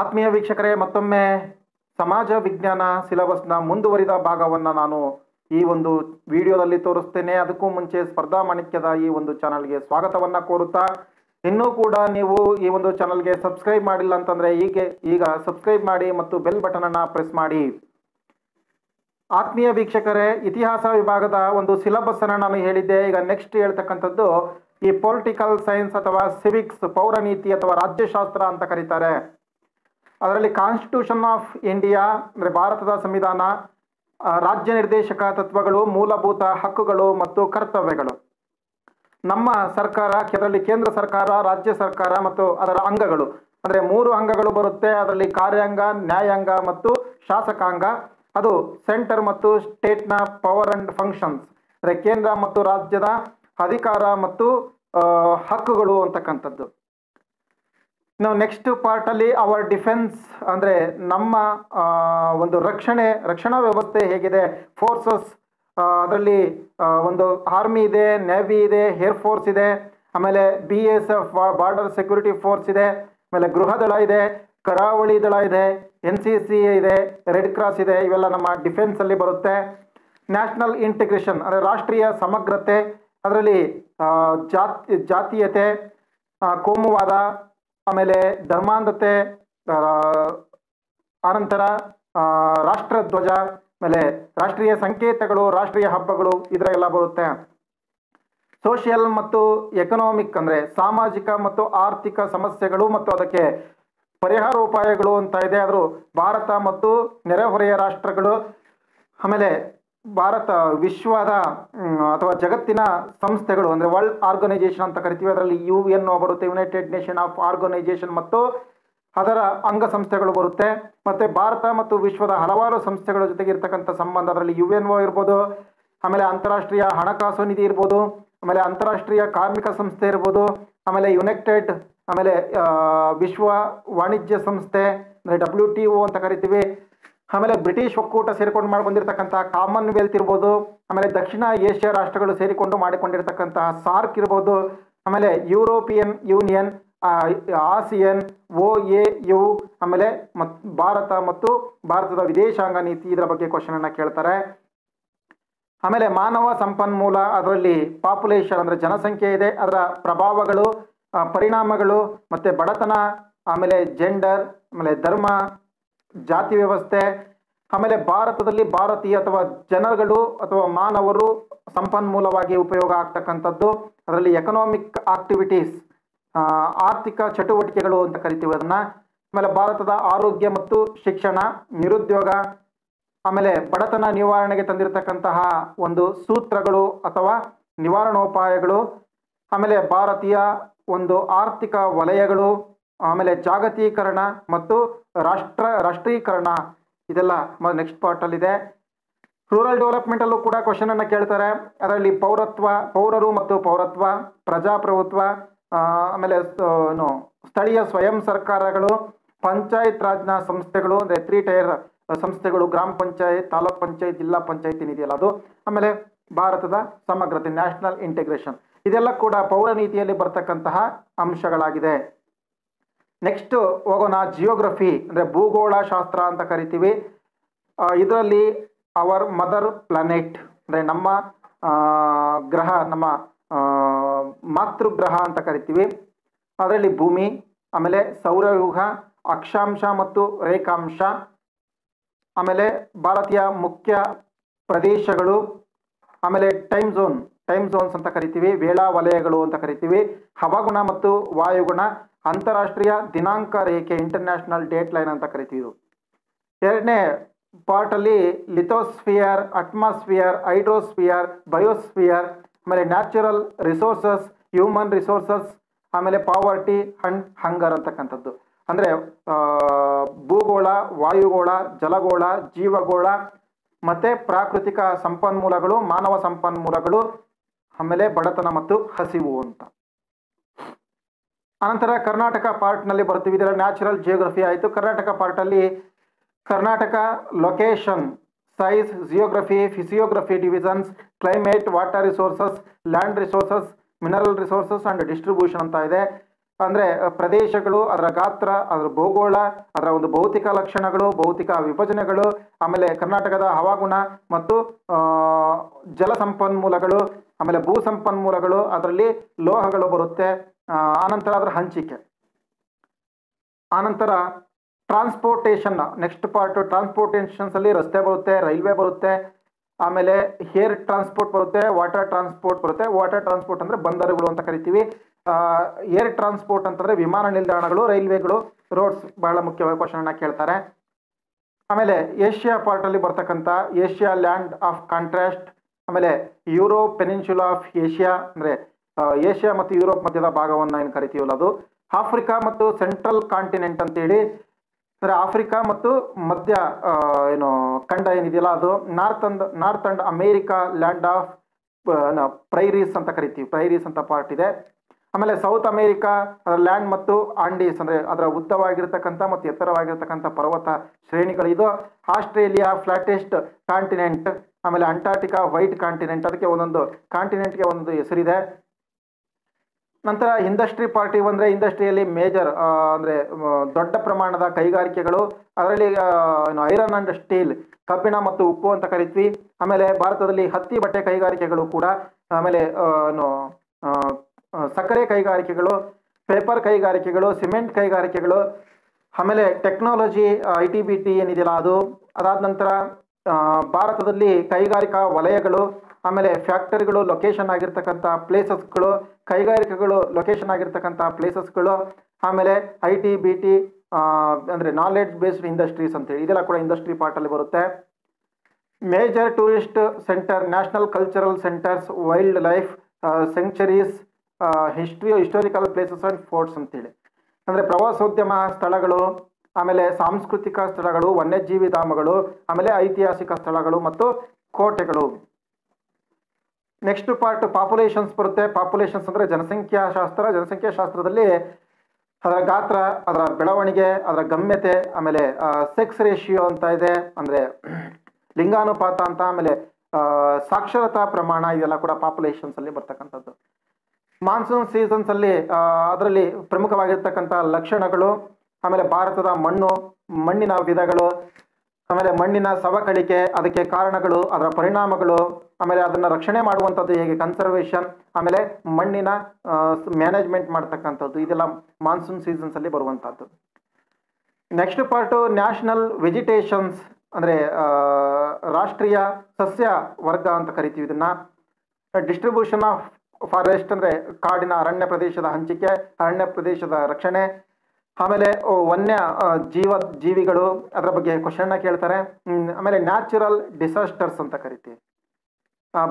ಆತ್ಮೀಯ ವೀಕ್ಷಕರೇ ಮತ್ತೊಮ್ಮೆ ಸಮಾಜ ವಿಜ್ಞಾನ ಸಿಲೆಬಸ್ನ ಮುಂದುವರಿದ ಭಾಗವನ್ನು ನಾನು ಈ ಒಂದು ವಿಡಿಯೋದಲ್ಲಿ ತೋರಿಸ್ತೇನೆ ಅದಕ್ಕೂ ಮುಂಚೆ ಸ್ಪರ್ಧಾ ಮಾಣಿಕ್ಯದ ಈ ಒಂದು ಚಾನಲ್ಗೆ ಸ್ವಾಗತವನ್ನು ಕೋರುತ್ತಾ ಇನ್ನೂ ಕೂಡ ನೀವು ಈ ಒಂದು ಚಾನಲ್ಗೆ ಸಬ್ಸ್ಕ್ರೈಬ್ ಮಾಡಿಲ್ಲ ಅಂತಂದರೆ ಈಗ ಈಗ ಸಬ್ಸ್ಕ್ರೈಬ್ ಮಾಡಿ ಮತ್ತು ಬೆಲ್ ಬಟನನ್ನು ಪ್ರೆಸ್ ಮಾಡಿ ಆತ್ಮೀಯ ವೀಕ್ಷಕರೇ ಇತಿಹಾಸ ವಿಭಾಗದ ಒಂದು ಸಿಲೆಬಸ್ಸನ್ನು ನಾನು ಹೇಳಿದ್ದೆ ಈಗ ನೆಕ್ಸ್ಟ್ ಹೇಳ್ತಕ್ಕಂಥದ್ದು ಈ ಪೊಲಿಟಿಕಲ್ ಸೈನ್ಸ್ ಅಥವಾ ಸಿವಿಕ್ಸ್ ಪೌರನೀತಿ ಅಥವಾ ರಾಜ್ಯಶಾಸ್ತ್ರ ಅಂತ ಕರೀತಾರೆ ಅದರಲ್ಲಿ ಕಾನ್ಸ್ಟಿಟ್ಯೂಷನ್ ಆಫ್ ಇಂಡಿಯಾ ಅಂದರೆ ಭಾರತದ ಸಂವಿಧಾನ ರಾಜ್ಯ ನಿರ್ದೇಶಕ ತತ್ವಗಳು ಮೂಲಭೂತ ಹಕ್ಕುಗಳು ಮತ್ತು ಕರ್ತವ್ಯಗಳು ನಮ್ಮ ಸರ್ಕಾರ ಅದರಲ್ಲಿ ಕೇಂದ್ರ ಸರ್ಕಾರ ರಾಜ್ಯ ಸರ್ಕಾರ ಮತ್ತು ಅದರ ಅಂಗಗಳು ಅಂದರೆ ಮೂರು ಅಂಗಗಳು ಬರುತ್ತೆ ಅದರಲ್ಲಿ ಕಾರ್ಯಾಂಗ ನ್ಯಾಯಾಂಗ ಮತ್ತು ಶಾಸಕಾಂಗ ಅದು ಸೆಂಟರ್ ಮತ್ತು ಸ್ಟೇಟ್ನ ಪವರ್ ಆ್ಯಂಡ್ ಫಂಕ್ಷನ್ಸ್ ಅಂದರೆ ಕೇಂದ್ರ ಮತ್ತು ರಾಜ್ಯದ ಅಧಿಕಾರ ಮತ್ತು ಹಕ್ಕುಗಳು ಅಂತಕ್ಕಂಥದ್ದು ನಾವು ನೆಕ್ಸ್ಟ್ ಪಾರ್ಟಲ್ಲಿ ಅವರ್ ಡಿಫೆನ್ಸ್ ಅಂದರೆ ನಮ್ಮ ಒಂದು ರಕ್ಷಣೆ ರಕ್ಷಣಾ ವ್ಯವಸ್ಥೆ ಹೇಗಿದೆ ಫೋರ್ಸಸ್ ಅದರಲ್ಲಿ ಒಂದು ಆರ್ಮಿ ಇದೆ ನೇವಿ ಇದೆ ಏರ್ ಫೋರ್ಸ್ ಇದೆ ಆಮೇಲೆ B S F border security force ಇದೆ ಆಮೇಲೆ ಗೃಹ ದಳ ಇದೆ ಕರಾವಳಿ ದಳ ಇದೆ ಎನ್ ಸಿ ಸಿ ಇದೆ ರೆಡ್ ಕ್ರಾಸ್ ಇದೆ ಇವೆಲ್ಲ ನಮ್ಮ ಡಿಫೆನ್ಸಲ್ಲಿ ಬರುತ್ತೆ ನ್ಯಾಷನಲ್ ಇಂಟಿಗ್ರೇಷನ್ ಅಂದರೆ ರಾಷ್ಟ್ರೀಯ ಸಮಗ್ರತೆ ಅದರಲ್ಲಿ ಜಾತಿ ಜಾತೀಯತೆ ಕೋಮುವಾದ ಆಮೇಲೆ ಧರ್ಮಾಂಧತೆ ಆನಂತರ ರಾಷ್ಟ್ರಧ್ವಜ ಆಮೇಲೆ ರಾಷ್ಟ್ರೀಯ ಸಂಕೇತಗಳು ರಾಷ್ಟ್ರೀಯ ಹಬ್ಬಗಳು ಇದರ ಎಲ್ಲ ಬರುತ್ತೆ ಸೋಷಿಯಲ್ ಮತ್ತು ಎಕನಾಮಿಕ್ ಅಂದರೆ ಸಾಮಾಜಿಕ ಮತ್ತು ಆರ್ಥಿಕ ಸಮಸ್ಯೆಗಳು ಮತ್ತು ಅದಕ್ಕೆ ಪರಿಹಾರ ಉಪಾಯಗಳು ಅಂತ ಇದೆ ಆದರೂ ಭಾರತ ಮತ್ತು ನೆರೆಹೊರೆಯ ರಾಷ್ಟ್ರಗಳು ಆಮೇಲೆ ಭಾರತ ವಿಶ್ವದ ಅಥವಾ ಜಗತ್ತಿನ ಸಂಸ್ಥೆಗಳು ಅಂದರೆ ವರ್ಲ್ಡ್ ಆರ್ಗನೈಜೇಷನ್ ಅಂತ ಕರಿತೀವಿ ಅದರಲ್ಲಿ ಯು ಎನ್ ಬರುತ್ತೆ ಯುನೈಟೆಡ್ ನೇಷನ್ ಆಫ್ ಆರ್ಗನೈಜೇಷನ್ ಮತ್ತು ಅದರ ಅಂಗ ಸಂಸ್ಥೆಗಳು ಬರುತ್ತೆ ಮತ್ತು ಭಾರತ ಮತ್ತು ವಿಶ್ವದ ಹಲವಾರು ಸಂಸ್ಥೆಗಳ ಜೊತೆಗೆ ಇರ್ತಕ್ಕಂಥ ಸಂಬಂಧ ಅದರಲ್ಲಿ ಯು ಎನ್ ಒ ಇರ್ಬೋದು ಆಮೇಲೆ ಅಂತಾರಾಷ್ಟ್ರೀಯ ಹಣಕಾಸು ನಿಧಿ ಇರ್ಬೋದು ಆಮೇಲೆ ಅಂತಾರಾಷ್ಟ್ರೀಯ ಕಾರ್ಮಿಕ ಸಂಸ್ಥೆ ಇರ್ಬೋದು ಆಮೇಲೆ ಯುನೈಟೆಡ್ ಆಮೇಲೆ ವಿಶ್ವ ವಾಣಿಜ್ಯ ಸಂಸ್ಥೆ ಅಂದರೆ ಡಬ್ಲ್ಯೂ ಟಿ ಒ ಅಂತ ಕರಿತೀವಿ ಆಮೇಲೆ ಬ್ರಿಟಿಷ್ ಒಕ್ಕೂಟ ಸೇರಿಕೊಂಡು ಬಂದಿರತಕ್ಕಂತಹ ಕಾಮನ್ವೆಲ್ತ್ ಇರ್ಬೋದು ಆಮೇಲೆ ದಕ್ಷಿಣ ಏಷ್ಯಾ ರಾಷ್ಟ್ರಗಳು ಸೇರಿಕೊಂಡು ಮಾಡಿಕೊಂಡಿರ್ತಕ್ಕಂತಹ ಸಾರ್ಕ್ ಇರ್ಬೋದು ಆಮೇಲೆ European union ASEAN O A U ಆಮೇಲೆ ಮತ್ ಭಾರತ ಮತ್ತು ಭಾರತದ ವಿದೇಶಾಂಗ ನೀತಿ ಇದರ ಬಗ್ಗೆ ಕ್ವಶನ್ ಅನ್ನು ಕೇಳ್ತಾರೆ ಆಮೇಲೆ ಮಾನವ ಸಂಪನ್ಮೂಲ ಅದರಲ್ಲಿ ಪಾಪ್ಯುಲೇಷನ್ ಅಂದರೆ ಜನಸಂಖ್ಯೆ ಇದೆ ಅದರ ಪ್ರಭಾವಗಳು ಪರಿಣಾಮಗಳು ಮತ್ತು ಬಡತನ ಆಮೇಲೆ ಜೆಂಡರ್ ಆಮೇಲೆ ಧರ್ಮ ಜಾತಿ ವ್ಯವಸ್ಥೆ ಆಮೇಲೆ ಭಾರತದಲ್ಲಿ ಭಾರತೀಯ ಅಥವಾ ಜನಗಳು ಅಥವಾ ಮಾನವರು ಸಂಪನ್ಮೂಲವಾಗಿ ಉಪಯೋಗ ಆಗ್ತಕ್ಕಂಥದ್ದು ಅದರಲ್ಲಿ ಎಕನಾಮಿಕ್ ಆಕ್ಟಿವಿಟೀಸ್ ಆರ್ಥಿಕ ಚಟುವಟಿಕೆಗಳು ಅಂತ ಕರಿತೀವಿ ಅದನ್ನು ಆಮೇಲೆ ಭಾರತದ ಆರೋಗ್ಯ ಮತ್ತು ಶಿಕ್ಷಣ ನಿರುದ್ಯೋಗ ಆಮೇಲೆ ಬಡತನ ನಿವಾರಣೆಗೆ ತಂದಿರತಕ್ಕಂತಹ ಒಂದು ಸೂತ್ರಗಳು ಅಥವಾ ನಿವಾರಣೋಪಾಯಗಳು ಆಮೇಲೆ ಭಾರತೀಯ ಒಂದು ಆರ್ಥಿಕ ವಲಯಗಳು ಆಮೇಲೆ ಜಾಗತೀಕರಣ ಮತ್ತು ರಾಷ್ಟ್ರ ರಾಷ್ಟ್ರೀಕರಣ ಇದೆಲ್ಲ ನೆಕ್ಸ್ಟ್ ಪಾರ್ಟಲ್ಲಿದೆ ರೂರಲ್ ಡೆವಲಪ್ಮೆಂಟಲ್ಲೂ ಕೂಡ ಕ್ವಶನನ್ನು ಕೇಳ್ತಾರೆ ಅದರಲ್ಲಿ ಪೌರತ್ವ ಪೌರರು ಮತ್ತು ಪೌರತ್ವ ಪ್ರಜಾಪ್ರಭುತ್ವ ಆಮೇಲೆ ಏನು ಸ್ಥಳೀಯ ಸ್ವಯಂ ಸರ್ಕಾರಗಳು ಪಂಚಾಯತ್ ರಾಜ್ನ ಸಂಸ್ಥೆಗಳು ಅಂದರೆ ತ್ರೀ ಟೈರ್ ಸಂಸ್ಥೆಗಳು ಗ್ರಾಮ ಪಂಚಾಯತ್ ತಾಲೂಕ್ ಪಂಚಾಯತ್ ಜಿಲ್ಲಾ ಪಂಚಾಯತ್ ಏನಿದೆಯಲ್ಲ ಅದು ಆಮೇಲೆ ಭಾರತದ ಸಮಗ್ರತೆ ನ್ಯಾಷನಲ್ ಇಂಟಿಗ್ರೇಷನ್ ಇದೆಲ್ಲ ಕೂಡ ಪೌರ ನೀತಿಯಲ್ಲಿ ಬರ್ತಕ್ಕಂತಹ ಅಂಶಗಳಾಗಿದೆ ನೆಕ್ಸ್ಟು ಹೋಗೋಣ ಜಿಯೋಗ್ರಫಿ ಅಂದರೆ ಭೂಗೋಳ ಶಾಸ್ತ್ರ ಅಂತ ಕರಿತೀವಿ ಇದರಲ್ಲಿ ಅವರ್ ಮದರ್ ಪ್ಲಾನೆಟ್ ಅಂದರೆ ನಮ್ಮ ಗ್ರಹ ನಮ್ಮ ಮಾತೃಗ್ರಹ ಅಂತ ಕರಿತೀವಿ ಅದರಲ್ಲಿ ಭೂಮಿ ಆಮೇಲೆ ಸೌರವ್ಯೂಹ ಅಕ್ಷಾಂಶ ಮತ್ತು ರೇಖಾಂಶ ಆಮೇಲೆ ಭಾರತೀಯ ಮುಖ್ಯ ಪ್ರದೇಶಗಳು ಆಮೇಲೆ ಟೈಮ್ ಝೋನ್ ಟೈಮ್ ಝೋನ್ಸ್ ಅಂತ ಕರಿತೀವಿ ವೇಳಾ ವಲಯಗಳು ಅಂತ ಕರಿತೀವಿ ಹವಾಗುಣ ಮತ್ತು ವಾಯುಗುಣ ಅಂತಾರಾಷ್ಟ್ರೀಯ ದಿನಾಂಕ ರೇಖೆ ಇಂಟರ್ನ್ಯಾಷನಲ್ ಡೇಟ್ ಲೈನ್ ಅಂತ ಕರಿತೀವಿ ಎರಡನೇ ಪಾರ್ಟಲ್ಲಿ ಲಿಥೋಸ್ಫಿಯರ್ ಅಟ್ಮಾಸ್ಫಿಯರ್ ಹೈಡ್ರೋಸ್ಫಿಯರ್ ಬಯೋಸ್ಫಿಯರ್ ಆಮೇಲೆ ನ್ಯಾಚುರಲ್ ರಿಸೋರ್ಸಸ್ ಹ್ಯೂಮನ್ ರಿಸೋರ್ಸಸ್ ಆಮೇಲೆ ಪಾವರ್ಟಿ ಹಂಡ್ ಹಂಗರ್ ಅಂತಕ್ಕಂಥದ್ದು ಅಂದರೆ ಭೂಗೋಳ ವಾಯುಗೋಳ ಜಲಗೋಳ ಜೀವಗೋಳ ಮತ್ತು ಪ್ರಾಕೃತಿಕ ಸಂಪನ್ಮೂಲಗಳು ಮಾನವ ಸಂಪನ್ಮೂಲಗಳು ಆಮೇಲೆ ಬಡತನ ಮತ್ತು ಹಸಿವು ಅಂತ ಅನಂತರ ಕರ್ನಾಟಕ ಪಾರ್ಟ್ನಲ್ಲಿ ಬರ್ತೀವಿ ಇದರ ನ್ಯಾಚುರಲ್ ಜಿಯೋಗ್ರಫಿ ಆಯಿತು Karnataka ಪಾರ್ಟಲ್ಲಿ Karnataka location size geography physiography divisions climate water resources land resources mineral resources and distribution ಅಂತ ಇದೆ ಅಂದರೆ ಪ್ರದೇಶಗಳು ಅದರ ಗಾತ್ರ ಅದರ ಭೂಗೋಳ ಅದರ ಒಂದು ಭೌತಿಕ ಲಕ್ಷಣಗಳು ಭೌತಿಕ ವಿಭಜನೆಗಳು ಆಮೇಲೆ ಕರ್ನಾಟಕದ ಹವಾಗುಣ ಮತ್ತು ಜಲ ಸಂಪನ್ಮೂಲಗಳು ಆಮೇಲೆ ಭೂ ಸಂಪನ್ಮೂಲಗಳು ಅದರಲ್ಲಿ ಲೋಹಗಳು ಬರುತ್ತೆ ಆನಂತರ ಅದರ ಹಂಚಿಕೆ ಆನಂತರ ಟ್ರಾನ್ಸ್ಪೋರ್ಟೇಷನ್ ನೆಕ್ಸ್ಟ್ ಪಾರ್ಟ್ ಟ್ರಾನ್ಸ್ಪೋರ್ಟೇಷನ್ಸಲ್ಲಿ ರಸ್ತೆ ಬರುತ್ತೆ ರೈಲ್ವೆ ಬರುತ್ತೆ ಆಮೇಲೆ ಏರ್ ಟ್ರಾನ್ಸ್ಪೋರ್ಟ್ ಬರುತ್ತೆ ವಾಟರ್ ಟ್ರಾನ್ಸ್ಪೋರ್ಟ್ ಬರುತ್ತೆ ವಾಟರ್ ಟ್ರಾನ್ಸ್ಪೋರ್ಟ್ ಅಂದರೆ ಬಂದರುಗಳು ಅಂತ ಕರಿತೀವಿ ಏರ್ ಟ್ರಾನ್ಸ್ಪೋರ್ಟ್ ಅಂತಂದರೆ ವಿಮಾನ ನಿಲ್ದಾಣಗಳು ರೈಲ್ವೆಗಳು ರೋಡ್ಸ್ ಬಹಳ ಮುಖ್ಯವಾಗಿ ಕ್ವಶನನ್ನು ಕೇಳ್ತಾರೆ ಆಮೇಲೆ ಏಷ್ಯಾ ಪಾರ್ಟಲ್ಲಿ ಬರ್ತಕ್ಕಂಥ ಏಷ್ಯಾ ಲ್ಯಾಂಡ್ ಆಫ್ ಕಾಂಟ್ರಾಸ್ಟ್ ಆಮೇಲೆ ಯುರೋ ಪೆನಿನ್ಸುಲಾ ಆಫ್ ಏಷ್ಯಾ ಅಂದರೆ ಏಷ್ಯಾ ಮತ್ತು ಯುರೋಪ್ ಮಧ್ಯದ ಭಾಗವನ್ನು ಏನು ಕರಿತೀವಲ್ಲ ಅದು ಆಫ್ರಿಕಾ ಮತ್ತು ಸೆಂಟ್ರಲ್ ಕಾಂಟಿನೆಂಟ್ ಅಂತೇಳಿ ಅಂದರೆ ಆಫ್ರಿಕಾ ಮತ್ತು ಮಧ್ಯ ಏನು ಖಂಡ ಏನಿದೆಯಲ್ಲ ಅದು north and north and America land of prairies ಅಂತ ಕರಿತೀವಿ ಪ್ರೈರೀಸ್ ಅಂತ ಪಾರ್ಟ್ ಇದೆ ಆಮೇಲೆ ಸೌತ್ ಅಮೇರಿಕಾ ಅದರ ಲ್ಯಾಂಡ್ ಮತ್ತು ಆಂಡೀಸ್ ಅಂದರೆ ಅದರ ಉದ್ದವಾಗಿರ್ತಕ್ಕಂಥ ಮತ್ತು ಎತ್ತರವಾಗಿರ್ತಕ್ಕಂಥ ಪರ್ವತ ಶ್ರೇಣಿಗಳಿದು ಆಸ್ಟ್ರೇಲಿಯಾ ಫ್ಲಾಟೆಸ್ಟ್ ಕಾಂಟಿನೆಂಟ್ ಆಮೇಲೆ ಅಂಟಾರ್ಟಿಕಾ ವೈಟ್ ಕಾಂಟಿನೆಂಟ್ ಅದಕ್ಕೆ ಒಂದೊಂದು ಕಾಂಟಿನೆಂಟ್ಗೆ ಒಂದೊಂದು ಹೆಸರಿದೆ ನಂತರ ಇಂಡಸ್ಟ್ರಿ ಪಾರ್ಟಿ ಬಂದರೆ ಇಂಡಸ್ಟ್ರಿಯಲ್ಲಿ ಮೇಜರ್ ಅಂದರೆ ದೊಡ್ಡ ಪ್ರಮಾಣದ ಕೈಗಾರಿಕೆಗಳು ಅದರಲ್ಲಿ ಏನು ಐರನ್ ಆ್ಯಂಡ್ ಸ್ಟೀಲ್ ಕಬ್ಬಿಣ ಮತ್ತು ಉಪ್ಪು ಅಂತ ಕರಿತೀವಿ ಆಮೇಲೆ ಭಾರತದಲ್ಲಿ ಹತ್ತಿ ಬಟ್ಟೆ ಕೈಗಾರಿಕೆಗಳು ಕೂಡ ಆಮೇಲೆ ಏನು ಸಕ್ಕರೆ ಕೈಗಾರಿಕೆಗಳು ಪೇಪರ್ ಕೈಗಾರಿಕೆಗಳು ಸಿಮೆಂಟ್ ಕೈಗಾರಿಕೆಗಳು ಆಮೇಲೆ technology I T B T ಏನಿದೆಯಲ್ಲ ಅದು ಅದಾದ ನಂತರ ಭಾರತದಲ್ಲಿ ಕೈಗಾರಿಕಾ ವಲಯಗಳು ಆಮೇಲೆ ಫ್ಯಾಕ್ಟರಿಗಳು ಲೊಕೇಶನ್ ಆಗಿರ್ತಕ್ಕಂಥ ಪ್ಲೇಸಸ್ಗಳು ಕೈಗಾರಿಕೆಗಳು ಲೊಕೇಶನ್ ಆಗಿರ್ತಕ್ಕಂಥ ಪ್ಲೇಸಸ್ಗಳು ಆಮೇಲೆ ಐ ಟಿ ಬಿ ಟಿ ಅಂದರೆ ನಾಲೆಡ್ಜ್ ಬೇಸ್ಡ್ ಇಂಡಸ್ಟ್ರೀಸ್ ಅಂತೇಳಿ ಇದೆಲ್ಲ ಕೂಡ ಇಂಡಸ್ಟ್ರಿ ಪಾರ್ಟಲ್ಲಿ ಬರುತ್ತೆ major tourist centre national cultural centres wild life sanctuaries history historical places and forts ಅಂತೇಳಿ ಅಂದರೆ ಪ್ರವಾಸೋದ್ಯಮ ಸ್ಥಳಗಳು ಆಮೇಲೆ ಸಾಂಸ್ಕೃತಿಕ ಸ್ಥಳಗಳು ವನ್ಯಜೀವಿಧಾಮಗಳು ಆಮೇಲೆ ಐತಿಹಾಸಿಕ ಸ್ಥಳಗಳು ಮತ್ತು ಕೋಟೆಗಳು ನೆಕ್ಸ್ಟ್ ಪಾರ್ಟ್ ಪಾಪ್ಯುಲೇಷನ್ಸ್ ಬರುತ್ತೆ ಪಾಪ್ಯುಲೇಷನ್ಸ್ ಅಂದರೆ ಜನಸಂಖ್ಯಾಶಾಸ್ತ್ರ ಜನಸಂಖ್ಯಾಶಾಸ್ತ್ರದಲ್ಲಿ ಅದರ ಗಾತ್ರ ಅದರ ಬೆಳವಣಿಗೆ ಅದರ ಗಮ್ಯತೆ ಆಮೇಲೆ ಸೆಕ್ಸ್ ರೇಷಿಯೋ ಅಂತ ಇದೆ ಅಂದರೆ ಲಿಂಗಾನುಪಾತ ಅಂತ ಆಮೇಲೆ ಸಾಕ್ಷರತಾ ಪ್ರಮಾಣ ಇದೆಲ್ಲ ಕೂಡ ಪಾಪ್ಯುಲೇಷನ್ಸಲ್ಲಿ ಬರ್ತಕ್ಕಂಥದ್ದು ಮಾನ್ಸೂನ್ ಸೀಸನ್ಸಲ್ಲಿ ಅದರಲ್ಲಿ ಪ್ರಮುಖವಾಗಿರ್ತಕ್ಕಂಥ ಲಕ್ಷಣಗಳು ಆಮೇಲೆ ಭಾರತದ ಮಣ್ಣು ಮಣ್ಣಿನ ವಿಧಗಳು ಆಮೇಲೆ ಮಣ್ಣಿನ ಸವಕಳಿಕೆ ಅದಕ್ಕೆ ಕಾರಣಗಳು ಅದರ ಪರಿಣಾಮಗಳು ಆಮೇಲೆ ಅದನ್ನು ರಕ್ಷಣೆ ಮಾಡುವಂಥದ್ದು ಹೇಗೆ ಕನ್ಸರ್ವೇಷನ್ ಆಮೇಲೆ ಮಣ್ಣಿನ ಮ್ಯಾನೇಜ್ಮೆಂಟ್ ಮಾಡ್ತಕ್ಕಂಥದ್ದು ಇದೆಲ್ಲ ಮಾನ್ಸೂನ್ ಸೀಸನ್ಸಲ್ಲಿ ಬರುವಂಥದ್ದು ನೆಕ್ಸ್ಟ್ ಪಾರ್ಟು ನ್ಯಾಷನಲ್ ವೆಜಿಟೇಷನ್ಸ್ ಅಂದರೆ ರಾಷ್ಟ್ರೀಯ ಸಸ್ಯ ವರ್ಗ ಅಂತ ಕರಿತೀವಿ ಇದನ್ನು ಡಿಸ್ಟ್ರಿಬ್ಯೂಷನ್ ಆಫ್ ಫಾರೆಸ್ಟ್ ಅಂದರೆ ಕಾಡಿನ ಅರಣ್ಯ ಪ್ರದೇಶದ ಹಂಚಿಕೆ ಅರಣ್ಯ ಪ್ರದೇಶದ ರಕ್ಷಣೆ ಆಮೇಲೆ ವನ್ಯ ಜೀವ ಜೀವಿಗಳು ಅದರ ಬಗ್ಗೆ ಕ್ವಶನ್ನ ಕೇಳ್ತಾರೆ ಆಮೇಲೆ ನ್ಯಾಚುರಲ್ ಡಿಸಾಸ್ಟರ್ಸ್ ಅಂತ ಕರಿತೀವಿ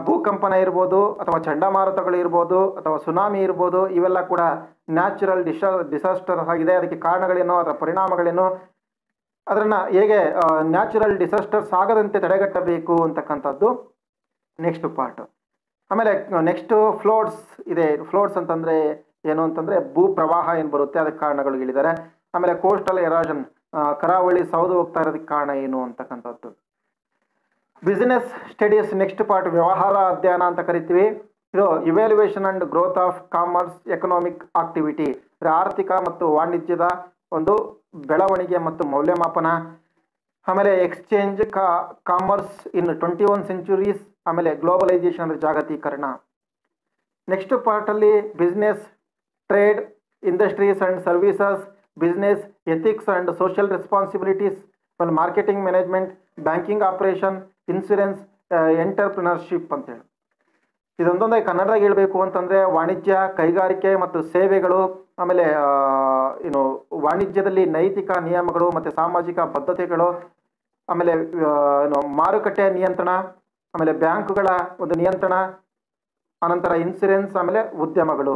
ಭೂಕಂಪನ ಇರ್ಬೋದು ಅಥವಾ ಚಂಡಮಾರುತಗಳು ಇರ್ಬೋದು ಅಥವಾ ಸುನಾಮಿ ಇರ್ಬೋದು ಇವೆಲ್ಲ ಕೂಡ ನ್ಯಾಚುರಲ್ ಡಿಸಾ ಡಿಸಾಸ್ಟರ್ ಆಗಿದೆ ಅದಕ್ಕೆ ಕಾರಣಗಳೇನು ಅದರ ಪರಿಣಾಮಗಳೇನೋ ಅದನ್ನು ಹೇಗೆ ನ್ಯಾಚುರಲ್ ಡಿಸಾಸ್ಟರ್ಸ್ ಆಗದಂತೆ ತಡೆಗಟ್ಟಬೇಕು ಅಂತಕ್ಕಂಥದ್ದು ನೆಕ್ಸ್ಟ್ ಪಾರ್ಟ್ ಆಮೇಲೆ ನೆಕ್ಸ್ಟು ಫ್ಲೋಟ್ಸ್ ಇದೆ ಫ್ಲೋಟ್ಸ್ ಅಂತಂದರೆ ಏನು ಅಂತಂದರೆ ಭೂ ಪ್ರವಾಹ ಏನು ಬರುತ್ತೆ ಅದಕ್ಕೆ ಕಾರಣಗಳು ಹೇಳಿದ್ದಾರೆ ಆಮೇಲೆ ಕೋಸ್ಟಲ್ ಎರಾಜನ್ ಕರಾವಳಿ ಸೌದು ಹೋಗ್ತಾ ಇರೋದಕ್ಕೆ ಕಾರಣ ಏನು ಅಂತಕ್ಕಂಥದ್ದು ಬಿಸಿನೆಸ್ ಸ್ಟಡೀಸ್ ನೆಕ್ಸ್ಟ್ ಪಾರ್ಟ್ ವ್ಯವಹಾರ ಅಧ್ಯಯನ ಅಂತ ಕರಿತೀವಿ ಇದು evaluation and growth of commerce economic activity ಆರ್ಥಿಕ ಮತ್ತು ವಾಣಿಜ್ಯದ ಒಂದು ಬೆಳವಣಿಗೆ ಮತ್ತು ಮೌಲ್ಯಮಾಪನ ಆಮೇಲೆ ಎಕ್ಸ್ಚೇಂಜ್ ಕಾ commerce in twenty one centuries ಆಮೇಲೆ ಗ್ಲೋಬಲೈಸೇಷನ್ ಅಂದರೆ ಜಾಗತೀಕರಣ next ಪಾರ್ಟಲ್ಲಿ business trade industries and services business ethics and social responsibilities ಆಮೇಲೆ marketing management banking operation insurance entrepreneurship ಅಂತೇಳಿ ಇದೊಂದೊಂದಾಗಿ ಕನ್ನಡದಾಗ ಹೇಳಬೇಕು ಅಂತಂದರೆ ವಾಣಿಜ್ಯ ಕೈಗಾರಿಕೆ ಮತ್ತು ಸೇವೆಗಳು ಆಮೇಲೆ ಏನು ವಾಣಿಜ್ಯದಲ್ಲಿ ನೈತಿಕ ನಿಯಮಗಳು ಮತ್ತು ಸಾಮಾಜಿಕ ಬದ್ಧತೆಗಳು ಆಮೇಲೆ ಏನು ಮಾರುಕಟ್ಟೆ ನಿಯಂತ್ರಣ ಆಮೇಲೆ ಬ್ಯಾಂಕುಗಳ ಒಂದು ನಿಯಂತ್ರಣ ಅನಂತರ ಇನ್ಸೂರೆನ್ಸ್ ಆಮೇಲೆ ಉದ್ಯಮಗಳು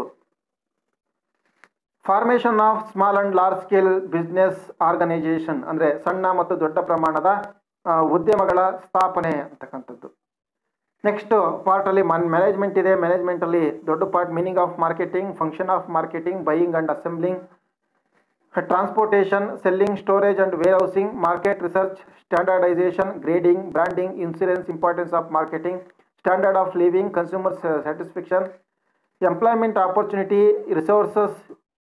formation of small and large scale business organisation ಅಂದರೆ ಸಣ್ಣ ಮತ್ತು ದೊಡ್ಡ ಪ್ರಮಾಣದ ಉದ್ಯಮಗಳ ಸ್ಥಾಪನೆ ಅಂತಕ್ಕಂಥದ್ದು ನೆಕ್ಸ್ಟ್ ಪಾರ್ಟಲ್ಲಿ ಮನ್ ಮ್ಯಾನೇಜ್ಮೆಂಟ್ ಇದೆ ಮ್ಯಾನೇಜ್ಮೆಂಟಲ್ಲಿ ದೊಡ್ಡ part meaning of marketing function of marketing buying and assembling transportation selling storage and warehousing market research standardisation grading branding insurance importance of marketing standard of living consumer satisfaction employment opportunity resources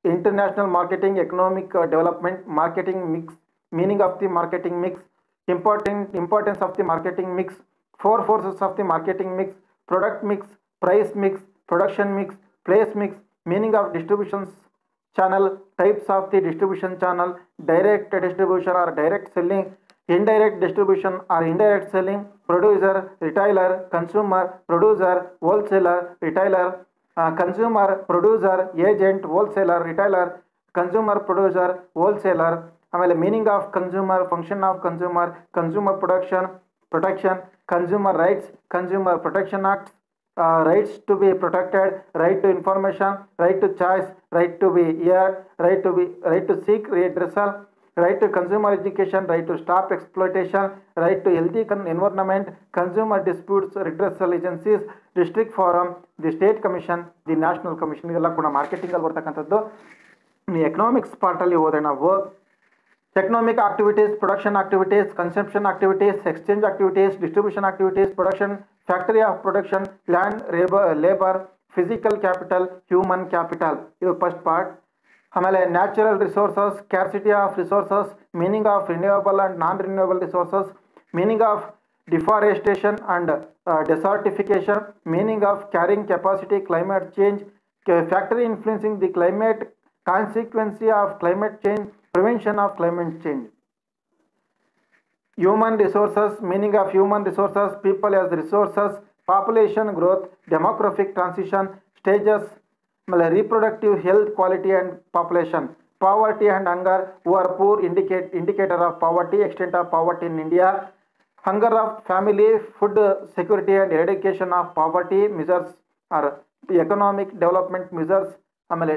international marketing, economic uh, development, marketing mix, meaning of the marketing mix, important importance of the marketing mix, four forces of the marketing mix, product mix, price mix, production mix, place mix, meaning of distributions channel, types of the distribution channel, direct distribution or direct selling, indirect distribution or indirect selling, producer, retailer, consumer, producer, wholesaler, retailer, uh, consumer producer agent wholesaler retailer consumer producer wholesaler ಆಮೇಲೆ meaning of consumer function of consumer consumer production protection consumer rights consumer protection act rights to be protected right to information right to choice right to be heard right to be right to seek redressal right to consumer education, right to stop exploitation, right to healthy con- environment, consumer disputes redressal agencies, district forum the state commission the national commission ಇದೆಲ್ಲ ಕೂಡ ಮಾರ್ಕೆಟಿಂಗಲ್ಲಿ ಬರ್ತಕ್ಕಂಥದ್ದು economics ಪಾರ್ಟಲ್ಲಿ ಹೋದರೆ ನಾವು economic activities production activities consumption activities exchange activities distribution activities production factory of production land labour labour physical capital human capital ಇದು first part ಆಮೇಲೆ natural resources scarcity of resources meaning of renewable and non renewable resources meaning of deforestation and uh, desertification, meaning of carrying capacity, climate change, factor influencing the climate, consequence of climate change, prevention of climate change. Human resources, meaning of human resources, people as resources, population growth, demographic transition, stages, reproductive health quality and population. Poverty and hunger, who are poor, indicate, indicator of poverty, extent of poverty in India, hunger of family food security and eradication of poverty measures or economic development measures ಆಮೇಲೆ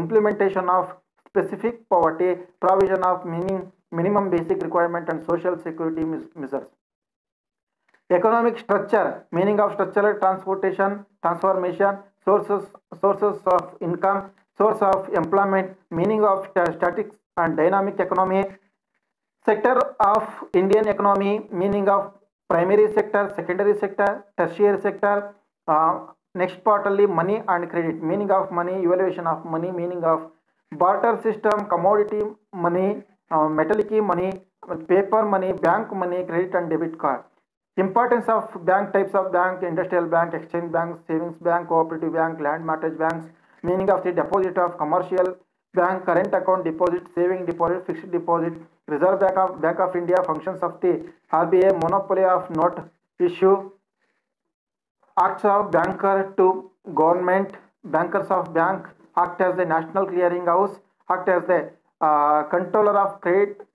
implementation of specific poverty provision of meaning minimum basic requirement and social security mes- measures economic structure meaning of structural transportation transformation sources sources of income source of employment meaning of sta- static and dynamic economy sector of indian economy meaning of primary sector secondary sector tertiary sector uh, next part ಅಲ್ಲಿ money and credit meaning of money evaluation of money meaning of barter system commodity money uh, metallic money paper money bank money credit and debit card importance of bank types of bank industrial bank exchange bank savings bank cooperative bank land mortgage banks meaning of the deposit of commercial bank current account deposit saving deposit fixed deposit reserve bank of, bank of india functions of the rba monopoly of note issue acts of banker to government bankers of bank act as the national clearing house act as the uh, controller of credit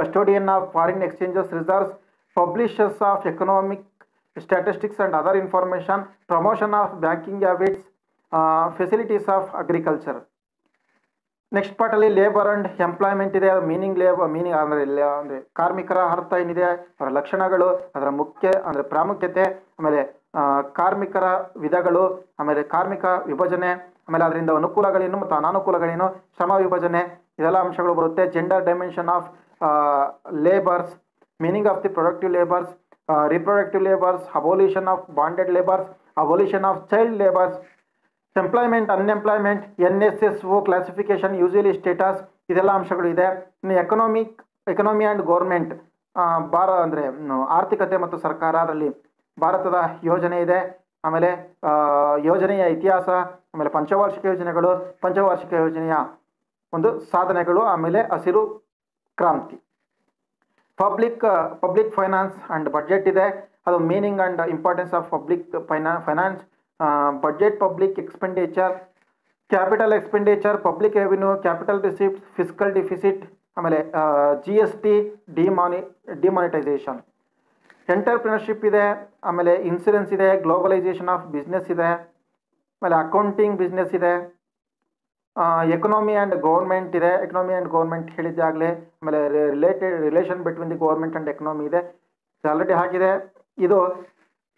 custodian of foreign exchanges reserves publishers of economic statistics and other information promotion of banking habits uh, facilities of agriculture next ಪಾರ್ಟಲ್ಲಿ labour and employment ಇದೆ ಅದು meaning labour meaning ಅಂದರೆ ಇಲ್ಲ ಅಂದರೆ ಕಾರ್ಮಿಕರ ಅರ್ಥ ಏನಿದೆ ಅದರ ಲಕ್ಷಣಗಳು ಅದರ ಮುಖ್ಯ ಅಂದರೆ ಪ್ರಾಮುಖ್ಯತೆ ಆಮೇಲೆ ಕಾರ್ಮಿಕರ ವಿಧಗಳು ಆಮೇಲೆ ಕಾರ್ಮಿಕ ವಿಭಜನೆ ಆಮೇಲೆ ಅದರಿಂದ ಅನುಕೂಲಗಳೇನು ಮತ್ತು ಅನಾನುಕೂಲಗಳೇನು ಶ್ರಮ ವಿಭಜನೆ ಇದೆಲ್ಲ ಅಂಶಗಳು ಬರುತ್ತೆ gender dimension of labours meaning of the productive labours reproductive labours abolition of bonded labours abolition of child labours employment unemployment N S S O classification usually status ಇದೆಲ್ಲ ಅಂಶಗಳು ಇದೆ ಇನ್ನು ಎಕನಾಮಿಕ್ ಎಕನಾಮಿ ಆ್ಯಂಡ್ ಗೌರ್ಮೆಂಟ್ ಭಾರ ಅಂದರೆ ಆರ್ಥಿಕತೆ ಮತ್ತು ಸರ್ಕಾರ ಅದರಲ್ಲಿ ಭಾರತದ ಯೋಜನೆ ಇದೆ ಆಮೇಲೆ ಯೋಜನೆಯ ಇತಿಹಾಸ ಆಮೇಲೆ ಪಂಚವಾರ್ಷಿಕ ಯೋಜನೆಗಳು ಪಂಚವಾರ್ಷಿಕ ಯೋಜನೆಯ ಒಂದು ಸಾಧನೆಗಳು ಆಮೇಲೆ ಹಸಿರು ಕ್ರಾಂತಿ public public finance and budget ಇದೆ ಅದು meaning and importance of public ಫೈನಾ finance budget public expenditure capital expenditure public revenue capital receipt physical deficit ಆಮೇಲೆ ಜಿ ಎಸ್ ಟಿ ಡಿಮಾನಿ ಡಿಮಾನಿಟೈಸೇಷನ್ ಎಂಟರ್ಪ್ರಿನರ್ಶಿಪ್ ಇದೆ ಆಮೇಲೆ ಇನ್ಸೂರೆನ್ಸ್ ಇದೆ ಗ್ಲೋಬಲೈಸೇಷನ್ ಆಫ್ ಬಿಸ್ನೆಸ್ ಇದೆ ಆಮೇಲೆ accounting business ಇದೆ ಎಕನಾಮಿ ಆ್ಯಂಡ್ ಗೌರ್ಮೆಂಟ್ ಇದೆ economy and government ಹೇಳಿದ್ದಾಗಲೇ ಆಮೇಲೆ related relation between the government and economy ಇದೆ ಆಲ್ರೆಡಿ ಹಾಕಿದೆ ಇದು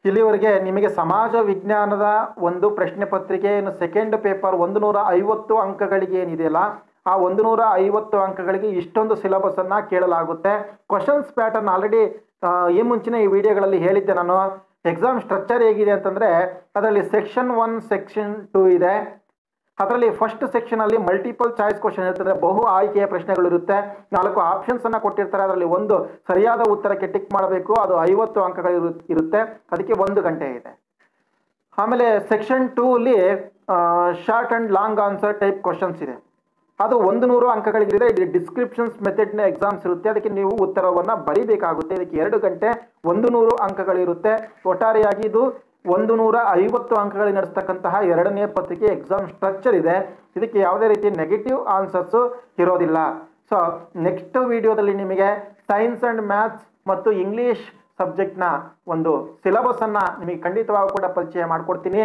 ಇಲ್ಲಿವರೆಗೆ ನಿಮಗೆ ಸಮಾಜ ವಿಜ್ಞಾನದ ಒಂದು ಪ್ರಶ್ನೆ ಪತ್ರಿಕೆ ಏನು ಸೆಕೆಂಡ್ ಪೇಪರ್ ಒಂದು ನೂರ ಐವತ್ತು ಅಂಕಗಳಿಗೆ ಏನಿದೆಯಲ್ಲ ಆ ಒಂದು ನೂರ ಐವತ್ತು ಅಂಕಗಳಿಗೆ ಇಷ್ಟೊಂದು ಸಿಲೆಬಸನ್ನು ಕೇಳಲಾಗುತ್ತೆ ಕ್ವಶನ್ಸ್ ಪ್ಯಾಟರ್ನ್ ಆಲ್ರೆಡಿ ಈ ಮುಂಚಿನ ಈ ವಿಡಿಯೋಗಳಲ್ಲಿ ಹೇಳಿದ್ದೆ ನಾನು ಎಕ್ಸಾಮ್ ಸ್ಟ್ರಕ್ಚರ್ ಹೇಗಿದೆ ಅಂತಂದರೆ ಅದರಲ್ಲಿ ಸೆಕ್ಷನ್ ಒನ್ ಸೆಕ್ಷನ್ ಟೂ ಇದೆ ಅದರಲ್ಲಿ ಫಸ್ಟ್ ಸೆಕ್ಷನಲ್ಲಿ ಮಲ್ಟಿಪಲ್ ಚಾಯ್ಸ್ ಕ್ವಶನ್ ಇರ್ತದೆ ಬಹು ಆಯ್ಕೆಯ ಪ್ರಶ್ನೆಗಳಿರುತ್ತೆ ನಾಲ್ಕು ಆಪ್ಷನ್ಸನ್ನು ಕೊಟ್ಟಿರ್ತಾರೆ ಅದರಲ್ಲಿ ಒಂದು ಸರಿಯಾದ ಉತ್ತರಕ್ಕೆ ಟಿಕ್ ಮಾಡಬೇಕು ಅದು ಐವತ್ತು ಅಂಕಗಳು ಇರುತ್ತೆ ಅದಕ್ಕೆ ಒಂದು ಗಂಟೆ ಇದೆ ಆಮೇಲೆ section ಟೂಲಿ short and long answer type questions ಇದೆ ಅದು ಒಂದು ನೂರು ಅಂಕಗಳಿಗಿದೆ ಇಲ್ಲಿ ಡಿಸ್ಕ್ರಿಪ್ಷನ್ಸ್ ಮೆಥಡ್ನ ಎಕ್ಸಾಮ್ಸ್ ಇರುತ್ತೆ ಅದಕ್ಕೆ ನೀವು ಉತ್ತರವನ್ನು ಬರೀಬೇಕಾಗುತ್ತೆ ಇದಕ್ಕೆ ಎರಡು ಗಂಟೆ ಒಂದು ನೂರು ಅಂಕಗಳಿರುತ್ತೆ ಒಟ್ಟಾರೆಯಾಗಿ ಇದು ಒಂದು ನೂರ ಐವತ್ತು ಅಂಕಗಳಿಗೆ ನಡೆಸ್ತಕ್ಕಂತಹ ಎರಡನೇ ಪತ್ರಿಕೆ ಎಕ್ಸಾಮ್ ಸ್ಟ್ರಕ್ಚರ್ ಇದೆ ಇದಕ್ಕೆ ಯಾವುದೇ ರೀತಿ ನೆಗೆಟಿವ್ ಆನ್ಸರ್ಸು ಇರೋದಿಲ್ಲ ಸೊ ನೆಕ್ಸ್ಟ್ ವಿಡಿಯೋದಲ್ಲಿ ನಿಮಗೆ ಸೈನ್ಸ್ ಆ್ಯಂಡ್ ಮ್ಯಾಥ್ಸ್ ಮತ್ತು ಇಂಗ್ಲೀಷ್ ಸಬ್ಜೆಕ್ಟ್ನ ಒಂದು ಸಿಲೆಬಸನ್ನು ನಿಮಗೆ ಖಂಡಿತವಾಗೂ ಕೂಡ ಪರಿಚಯ ಮಾಡಿಕೊಡ್ತೀನಿ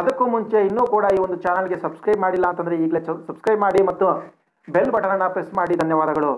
ಅದಕ್ಕೂ ಮುಂಚೆ ಇನ್ನೂ ಕೂಡ ಈ ಒಂದು ಚಾನಲ್ಗೆ ಸಬ್ಸ್ಕ್ರೈಬ್ ಮಾಡಿಲ್ಲ ಅಂತಂದರೆ ಈಗಲೇ ಸಬ್ಸ್ಕ್ರೈಬ್ ಮಾಡಿ ಮತ್ತು ಬೆಲ್ ಬಟನನ್ನು ಪ್ರೆಸ್ ಮಾಡಿ ಧನ್ಯವಾದಗಳು